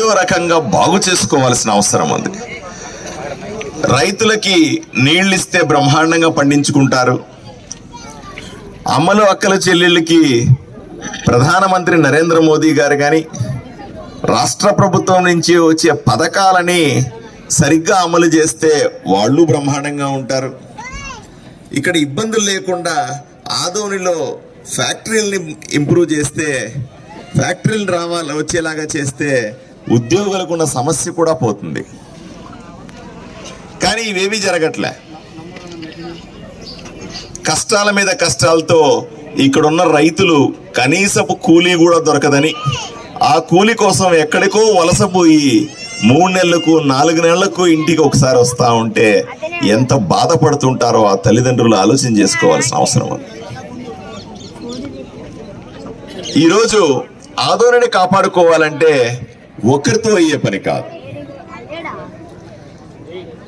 ఏదో రకంగా బాగు చేసుకోవాల్సిన అవసరం ఉంది. రైతులకి నీళ్ళు ఇస్తే బ్రహ్మాండంగా పండించుకుంటారు. అమ్మలు అక్కల చెల్లెళ్ళకి ప్రధానమంత్రి నరేంద్ర మోదీ గారు కానీ రాష్ట్ర ప్రభుత్వం నుంచి వచ్చే పథకాలని సరిగ్గా అమలు చేస్తే వాళ్ళు బ్రహ్మాండంగా ఉంటారు. ఇక్కడ ఇబ్బందులు లేకుండా ఆదోనిలో ఫ్యాక్టరీలని ఇంప్రూవ్ చేస్తే ఫ్యాక్టరీలు రావాలి వచ్చేలాగా చేస్తే ఉద్యోగులకు ఉన్న సమస్య కూడా పోతుంది. కానీ ఇవేవి జరగట్లే. కష్టాల మీద కష్టాలతో ఇక్కడున్న రైతులు కనీసపు కూలీ కూడా దొరకదని ఆ కూలి కోసం ఎక్కడికో వలసపోయి మూడు నెలలకు నాలుగు నెలలకు ఇంటికి ఒకసారి వస్తూ ఉంటే ఎంత బాధపడుతుంటారో ఆ తల్లిదండ్రులు ఆలోచన చేసుకోవాల్సిన అవసరం ఉంది. ఈరోజు ఆదోరణి కాపాడుకోవాలంటే ఒకరితో అయ్యే పని కాదు.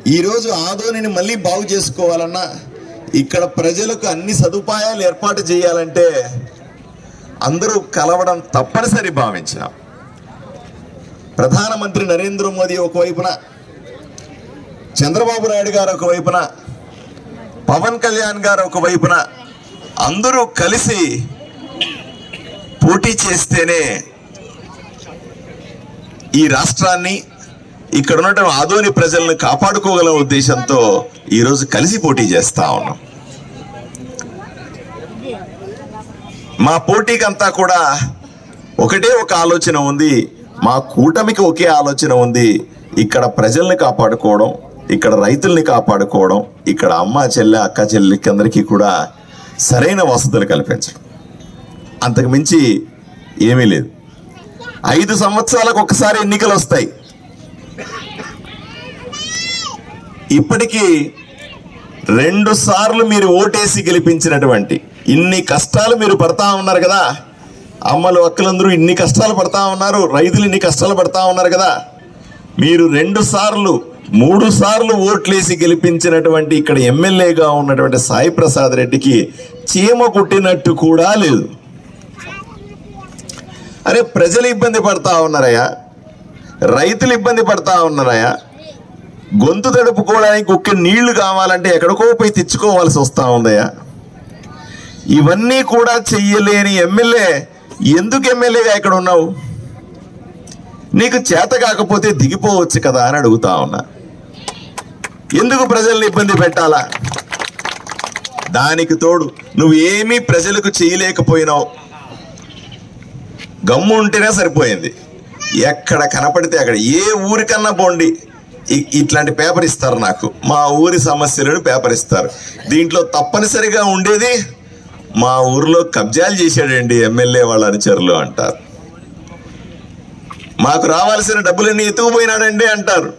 ఈరోజు ఆదోనిని మళ్ళీ బాగు చేసుకోవాలన్నా ఇక్కడ ప్రజలకు అన్ని సదుపాయాలు ఏర్పాటు చేయాలంటే అందరూ కలవడం తప్పనిసరి భావించినాం. ప్రధానమంత్రి నరేంద్ర మోదీ ఒకవైపున చంద్రబాబు నాయుడు గారు ఒకవైపున పవన్ కళ్యాణ్ గారు ఒకవైపున అందరూ కలిసి పోటీ చేస్తేనే ఈ రాష్ట్రాన్ని ఇక్కడ ఉన్నటువంటి ఆదోని ప్రజలను కాపాడుకోగల ఉద్దేశంతో ఈరోజు కలిసి పోటీ చేస్తా ఉన్నాం. మా పోటీకంతా కూడా ఒకటే ఒక ఆలోచన ఉంది. మా కూటమికి ఒకే ఆలోచన ఉంది. ఇక్కడ ప్రజల్ని కాపాడుకోవడం ఇక్కడ రైతుల్ని కాపాడుకోవడం ఇక్కడ అమ్మ చెల్లె అక్క చెల్లెకి అందరికీ కూడా సరైన వసతులు కల్పించడం. అంతకు మించి ఏమీ లేదు. ఐదు సంవత్సరాలకు ఒకసారి ఎన్నికలు వస్తాయి. ఇప్పటికీ రెండు సార్లు మీరు ఓటేసి గెలిపించినటువంటి ఇన్ని కష్టాలు మీరు పడతా ఉన్నారు కదా. అమ్మలు అక్కలందరూ ఇన్ని కష్టాలు పడతా ఉన్నారు రైతులు ఇన్ని కష్టాలు పడతా ఉన్నారు కదా. మీరు రెండు సార్లు మూడు సార్లు ఓట్లేసి గెలిపించినటువంటి ఇక్కడ ఎమ్మెల్యేగా ఉన్నటువంటి సాయి ప్రసాద్ రెడ్డికి చీమ కుట్టినట్టు కూడా లేదు. అరే ప్రజలు ఇబ్బంది పడతా ఉన్నారయ్యా. రైతులు ఇబ్బంది పడతా ఉన్నారయ్యా. గొంతు తడుపుకోవడానికి ఒక్క నీళ్ళు కావాలంటే ఎక్కడికో పోయి తెచ్చుకోవాల్సి వస్తా ఉందయ్యా. ఇవన్నీ కూడా చెయ్యలేని ఎమ్మెల్యే ఎందుకు ఎమ్మెల్యేగా ఇక్కడ ఉన్నావు? నీకు చేత కాకపోతే దిగిపోవచ్చు కదా అని అడుగుతా ఉన్నా. ఎందుకు ప్రజల్ని ఇబ్బంది పెట్టాలా? దానికి తోడు నువ్వు ఏమీ ప్రజలకు చేయలేకపోయినావు. గమ్ము ఉంటేనే సరిపోయింది. ఎక్కడ కనపడితే అక్కడ ఏ ఊరికన్నా పోండి. ఇ- ఇట్లాంటి పేపర్ ఇస్తారు నాకు. మా ఊరి సమస్యలను పేపర్ ఇస్తారు. దీంట్లో తప్పనిసరిగా ఉండేది మా ఊరిలో కబ్జాలు చేశాడండి ఎమ్మెల్యే వాళ్ళ అనుచరులు అంటారు. మాకు రావాల్సిన డబ్బులన్నీ ఎత్తుకుపోయినాడండి అంటారు.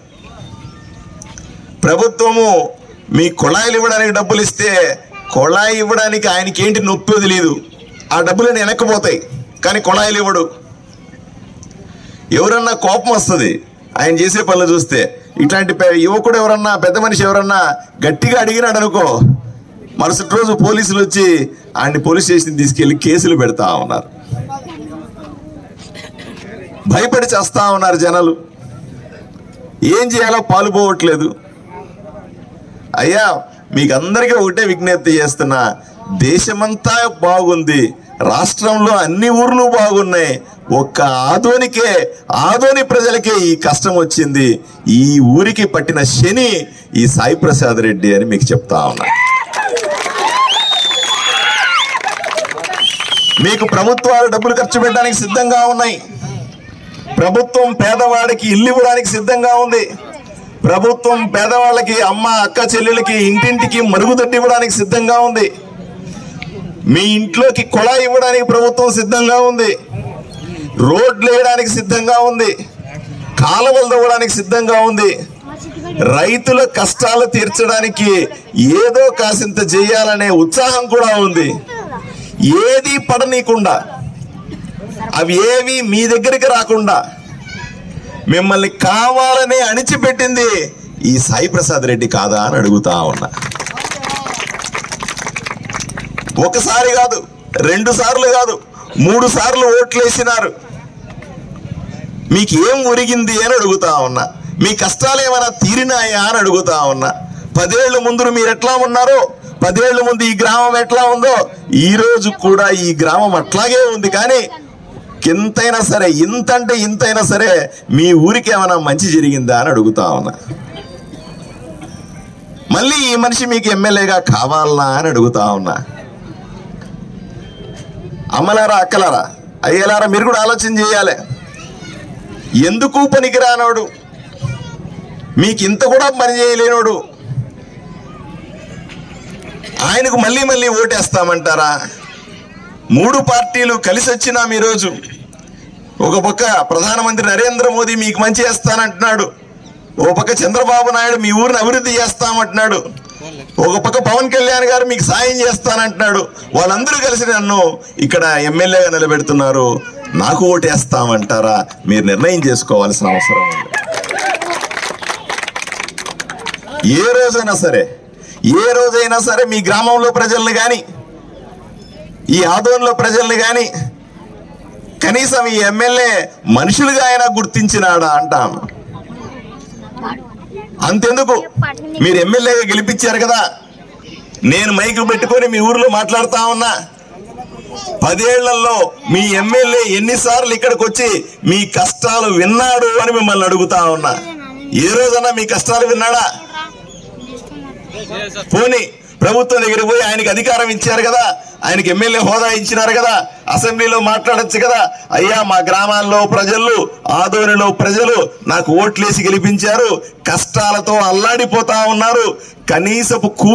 ప్రభుత్వము మీ కుళాయిలు ఇవ్వడానికి డబ్బులు ఇస్తే కుళాయి ఇవ్వడానికి ఆయనకి ఏంటి నొప్పి లేదు ఆ డబ్బులన్నీ వెనక్కిపోతాయి కానీ కొణాయిలు ఇవ్వడు. ఎవరన్నా కోపం వస్తుంది ఆయన చేసే పనులు చూస్తే ఇట్లాంటి యువకుడు ఎవరన్నా పెద్ద మనిషి ఎవరన్నా గట్టిగా అడిగినాడు అనుకో మరుసటి రోజు పోలీసులు వచ్చి ఆయన్ని పోలీస్ స్టేషన్ తీసుకెళ్ళి కేసులు పెడతా ఉన్నారు. భయపడి చేస్తా ఉన్నారు జనాలు. ఏం చేయాలో పాలుపోవట్లేదు అయ్యా మీకు అందరికీ ఒకటే విజ్ఞప్తి చేస్తున్నా దేశమంతా బాగుంది రాష్ట్రంలో అన్ని ఊర్లు బాగున్నాయి. ఒక్క ఆదోనికే ఆదోని ప్రజలకే ఈ కష్టం వచ్చింది. ఈ ఊరికి పట్టిన శని ఈ సాయి ప్రసాద్ రెడ్డి అని మీకు చెప్తా ఉన్నా. మీకు ప్రభుత్వాలు డబ్బులు ఖర్చు పెట్టడానికి సిద్ధంగా ఉన్నాయి. ప్రభుత్వం పేదవాడికి ఇల్లు ఇవ్వడానికి సిద్ధంగా ఉంది. ప్రభుత్వం పేదవాళ్ళకి అమ్మ అక్క చెల్లెలకి ఇంటింటికి మరుగుదొడ్డి ఇవ్వడానికి సిద్ధంగా ఉంది. మీ ఇంట్లోకి కుళాయి ఇవ్వడానికి ప్రభుత్వం సిద్ధంగా ఉంది. రోడ్లు వేయడానికి సిద్ధంగా ఉంది. కాలువలు తవ్వడానికి సిద్ధంగా ఉంది. రైతుల కష్టాలు తీర్చడానికి ఏదో కాసింత చేయాలనే ఉత్సాహం కూడా ఉంది. ఏది పడనీయకుండా అవి ఏవి మీ దగ్గరికి రాకుండా మిమ్మల్ని కావాలని అణిచిపెట్టింది ఈ సాయి ప్రసాద్ రెడ్డి కాదా అని అడుగుతా ఉన్నా. ఒకసారి కాదు రెండు సార్లు కాదు మూడు సార్లు ఓట్లేసినారు. మీకు ఏం ఒరిగింది అని అడుగుతా ఉన్నా. మీ కష్టాలు ఏమైనా తీరినాయా అని అడుగుతా ఉన్నా. పదేళ్ళ ముందు మీరు ఎట్లా ఉన్నారో పదేళ్ళ ముందు ఈ గ్రామం ఎట్లా ఉందో ఈ రోజు కూడా ఈ గ్రామం అట్లాగే ఉంది. కానీ ఎంతైనా సరే ఇంత అంటే ఇంతైనా సరే మీ ఊరికి ఏమైనా మంచి జరిగిందా అని అడుగుతా ఉన్నా. మళ్ళీ ఈ మనిషి మీకు ఎమ్మెల్యేగా కావాలనా అని అడుగుతా ఉన్నా. అమ్మలారా అక్కలారా? అయ్యలారా మీరు కూడా ఆలోచన చేయాలి. ఎందుకు పనికిరానోడు? మీకు ఇంత కూడా పని చేయలేనోడు. ఆయనకు మళ్ళీ మళ్ళీ ఓటేస్తామంటారా? మూడు పార్టీలు కలిసి వచ్చినాం ఈరోజు. ఒక పక్క ప్రధానమంత్రి నరేంద్ర మోదీ మీకు మంచి చేస్తానంటున్నాడు. ఒక పక్క చంద్రబాబు నాయుడు మీ ఊరిని అభివృద్ధి చేస్తామంటున్నాడు. ఒక పక్క పవన్ కళ్యాణ్ గారు మీకు సాయం చేస్తానంటున్నాడు. వాళ్ళందరూ కలిసి నన్ను ఇక్కడ ఎమ్మెల్యేగా నిలబెడుతున్నారు. నాకు ఓటేస్తామంటారా? మీరు నిర్ణయం చేసుకోవాల్సిన అవసరం ఉంది. ఏ రోజైనా సరే ఏ రోజైనా సరే మీ గ్రామంలో ప్రజల్ని కానీ ఈ ఆదోన్లో ప్రజల్ని కానీ కనీసం ఈ ఎమ్మెల్యే మనుషులుగా ఆయన గుర్తించినాడా అంటాను అంతెందుకు? మీరు ఎమ్మెల్యేగా గెలిపించారు కదా. నేను మైకు పెట్టుకొని మీ ఊర్లో మాట్లాడుతా ఉన్నా. పదేళ్ళలో మీ ఎమ్మెల్యే ఎన్నిసార్లు ఇక్కడికి వచ్చి మీ కష్టాలు విన్నాడు అని మిమ్మల్ని అడుగుతా ఉన్నా. ఏ రోజన్నా మీ కష్టాలు విన్నాడా? పోనీ ప్రభుత్వం దగ్గరికి పోయి ఆయనకి అధికారం ఇచ్చారు కదా. ఆయనకి ఎమ్మెల్యే హోదా ఇచ్చినారు కదా. అసెంబ్లీలో మాట్లాడొచ్చు కదా. అయ్యా మా గ్రామాల్లో ప్రజలు ఆదోనిలో ప్రజలు నాకు ఓట్లేసి గెలిపించారు. కష్టాలతో అల్లాడిపోతా ఉన్నారు. కనీసపు కూ